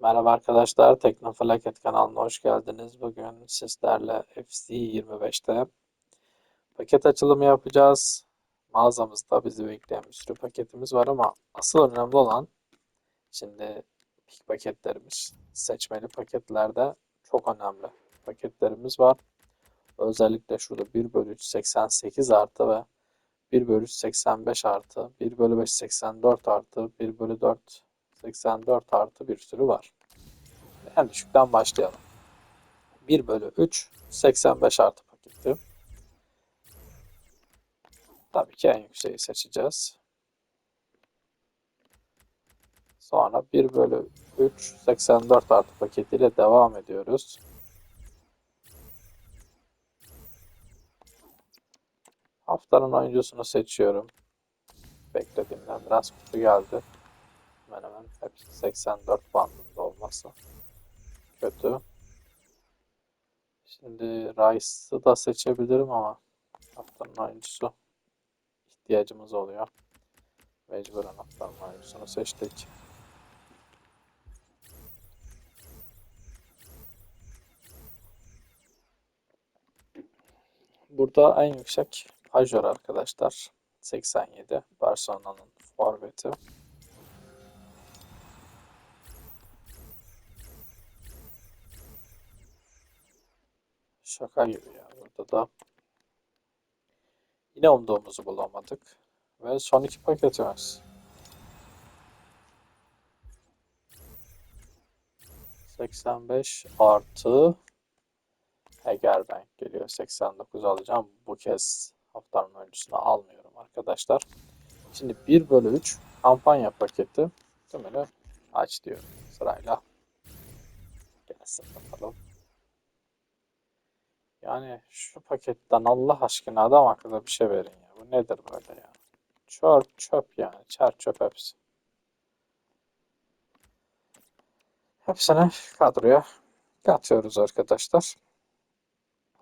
Merhaba arkadaşlar, Teknofelaket kanalına hoş geldiniz. Bugün sizlerle FC25'te paket açılımı yapacağız. Mağazamızda bizi bekleyen bir sürü paketimiz var ama asıl önemli olan şimdi pik paketlerimiz. Seçmeli paketlerde çok önemli paketlerimiz var. Özellikle şurada 1 bölü 3 88 artı ve 1 bölü 3 85 artı, 1 bölü 5 84 artı, 1 bölü 4 84 artı bir sürü var. En düşükten başlayalım. 1 bölü 3 85 artı paketi. Tabii ki en yükseği seçeceğiz. Sonra 1 bölü 3 84 artı paketiyle devam ediyoruz. Haftanın oyuncusunu seçiyorum. Beklediğimden biraz kutu geldi. Hepsi 84 bandında olması kötü. Şimdi Rice'ı da seçebilirim ama haftanın oyuncusu ihtiyacımız oluyor. Mecburen haftanın oyuncusunu seçtik. Burada en yüksek Pajor arkadaşlar. 87. Barcelona'nın forveti. Şaka gibi ya. Burada da yine umduğumuzu bulamadık. Ve son iki paketimiz. 85 artı Hegerbank geliyor. 89 alacağım. Bu kez haftanın oyuncusunu almıyorum arkadaşlar. Şimdi 1 bölü 3 kampanya paketi. Tümünü aç diyorum sırayla. Gelsin bakalım. Yani şu paketten Allah aşkına adam akıllı bir şey verin ya. Bu nedir böyle ya? Çöp çöp yani. Çer çöp hepsi. Hepsini kadroya katıyoruz arkadaşlar.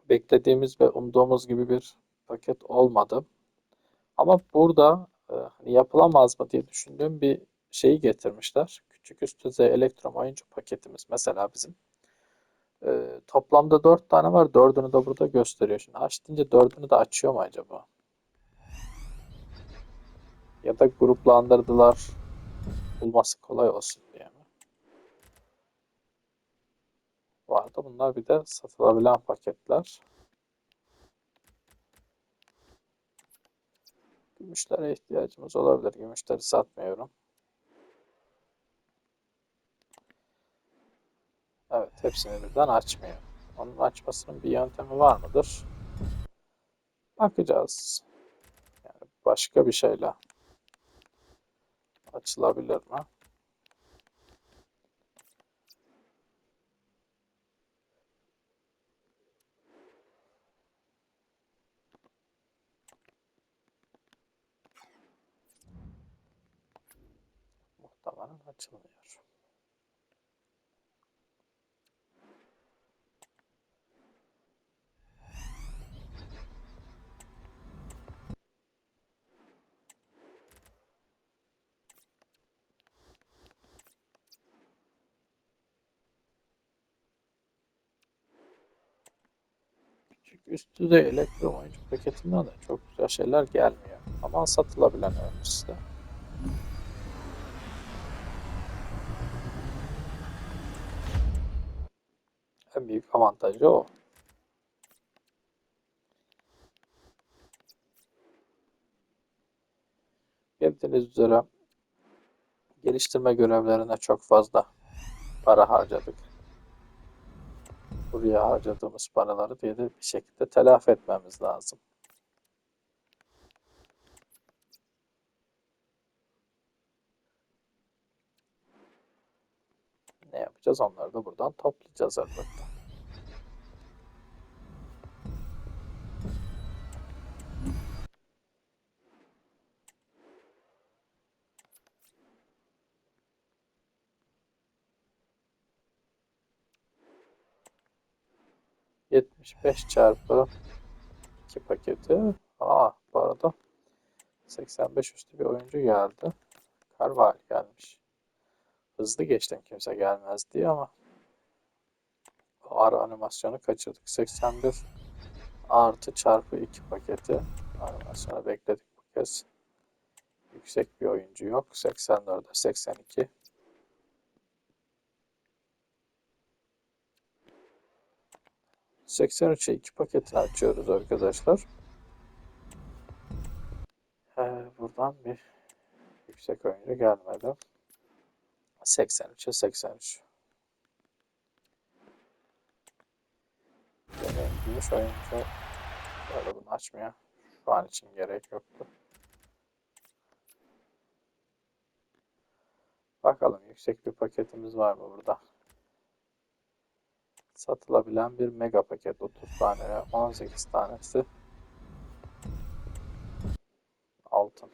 Beklediğimiz ve umduğumuz gibi bir paket olmadı. Ama burada e, hani yapılamaz mı diye düşündüğüm bir şeyi getirmişler. Küçük üst düzey elektron oyuncu paketimiz mesela bizim. E, toplamda 4 tane var. 4'ünü de burada gösteriyor. Şimdi açtığınca 4'ünü de açıyor mu acaba? Ya da gruplandırdılar. Bulması kolay olsun diye mi? Vardı. Bunlar bir de satılabilen paketler. Gümüşlere ihtiyacımız olabilir. Gümüşleri satmıyorum. Evet, hepsini birden açmıyor. Onun açmasının bir yöntemi var mıdır? Bakacağız. Yani başka bir şeyle açılabilir mi? Muhtemelen açılmıyor. Küçük üst düzey elektron oyuncu paketinden de çok güzel şeyler gelmiyor. Ama satılabilen öğrencisi de. En büyük avantajı o. Bildiğiniz üzere geliştirme görevlerine çok fazla para harcadık. Buraya harcadığımız paraları de bir şekilde telafi etmemiz lazım. Ne yapacağız? Onları da buradan toplayacağız elbette. Yetmiş beş çarpı iki paketi. Aa bu arada 85 üstü bir oyuncu geldi. Carvalho gelmiş. Hızlı geçtim kimse gelmez diye ama o ara animasyonu kaçırdık. 81 artı çarpı 2 paketi animasyonu bekledik bu kez. Yüksek bir oyuncu yok. 84'e 82. ...83'e 2 paketini açıyoruz arkadaşlar. Ee, buradan bir yüksek oyuncu gelmedi. 83'e 83. Yine gümüş oyuncu böyle bunu açmıyor. Şu an için gerek yoktu. Bakalım yüksek bir paketimiz var mı burada? satılabilen bir mega paket 30 tane ve 18 tanesi altın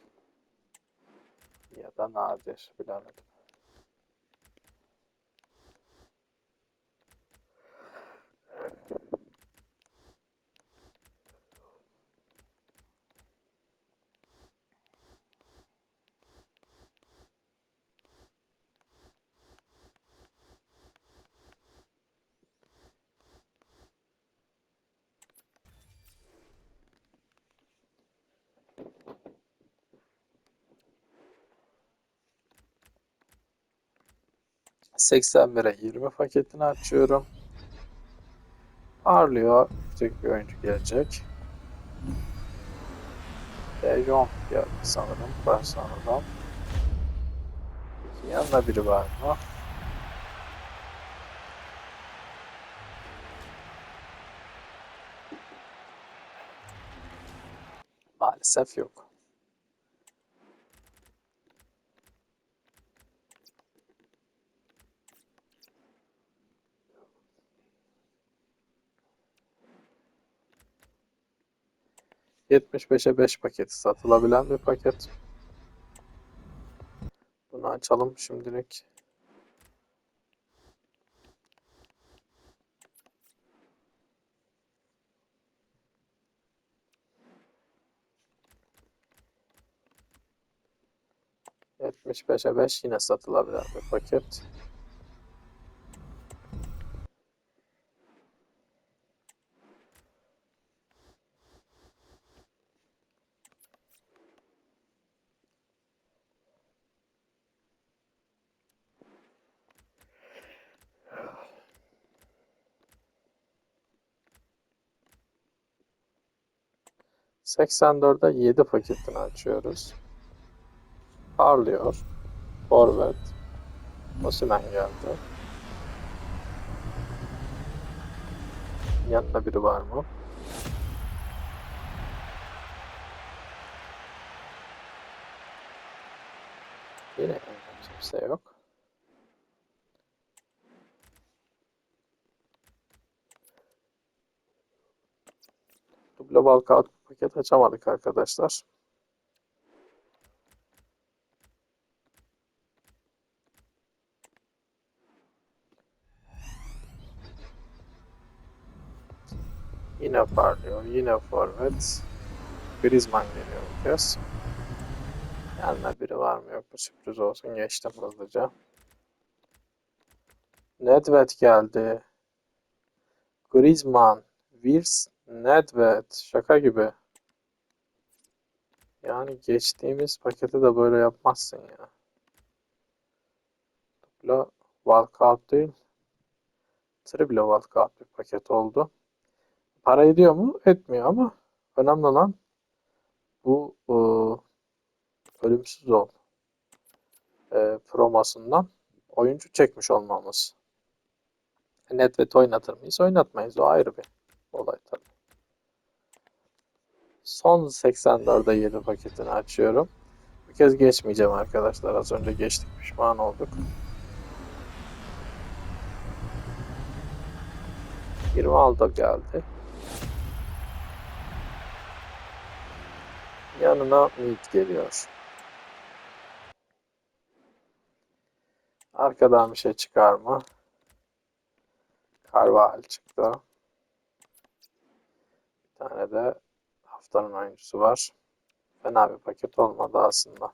ya da nadir bilemedim. 80 81'e 20 paketini açıyorum. Arlıyor. Küçük bir oyuncu gelecek. Dejon geldi sanırım Barcelona'dan. Peki yanında biri var mı? Maalesef yok. Yetmiş beşe beş paketi satılabilen bir paket. Bunu açalım şimdilik. Yetmiş beşe beş yine satılabilen bir paket. Seksen dörde yedi paketini açıyoruz. Parlıyor. Forvet. Osimhen geldi. Yanında biri var mı? Yine kimse yok. Global kağıt paket açamadık arkadaşlar. Yine parlıyor. Yine forvet. Griezmann geliyor bu kez. Yanına biri var mı yok mu sürpriz olsun. Geçtim hızlıca. Nedved geldi. Griezmann. Wirs. Nedved. Şaka gibi. Yani geçtiğimiz paketi de böyle yapmazsın ya. Dupla walkout değil. Triple walkout bir paket oldu. Para ediyor mu? Etmiyor ama önemli olan bu e, ölümsüz ol e, promosundan oyuncu çekmiş olmamız. Nedved oynatır mıyız? Oynatmayız. O ayrı bir olay tabii. Son 84'e 7 paketini açıyorum. Bu kez geçmeyeceğim arkadaşlar. Az önce geçtik. Pişman olduk. 26 geldi. Yanına Meat geliyor. Arkadan bir şey çıkar mı? Carvajal çıktı. Bir tane de haftanın oyuncusu var. Fena bir paket olmadı aslında.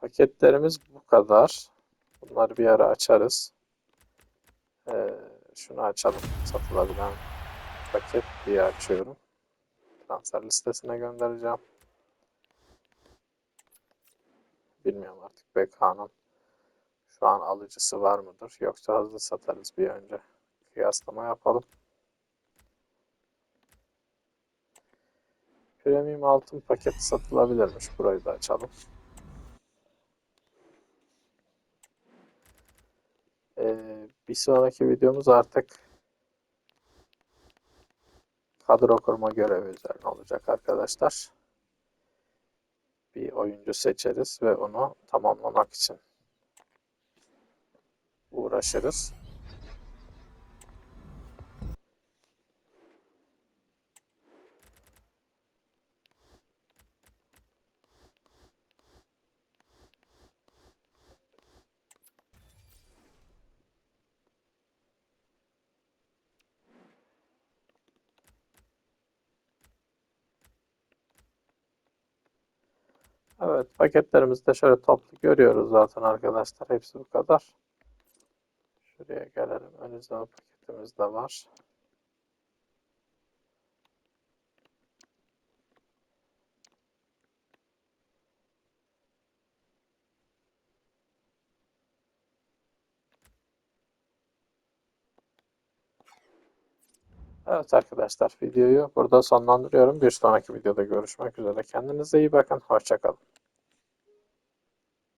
Paketlerimiz bu kadar. Bunları bir ara açarız. Ee, şunu açalım. Satılabilen paket diye açıyorum. Transfer listesine göndereceğim. Bilmiyorum artık BK'nın şu an alıcısı var mıdır? Yoksa hızlı satarız bir önce. Kıyaslama yapalım. Premium altın paketi satılabilirmiş. Burayı da açalım. Ee, bir sonraki videomuz artık kadro kurma görevi üzerine olacak arkadaşlar. Bir oyuncu seçeriz ve onu tamamlamak için uğraşırız. Evet, paketlerimizi de şöyle toplu görüyoruz zaten arkadaşlar. Hepsi bu kadar. Şuraya gelelim. Ön izleme paketimiz de var. Evet arkadaşlar videoyu burada sonlandırıyorum. Bir sonraki videoda görüşmek üzere. Kendinize iyi bakın. Hoşçakalın.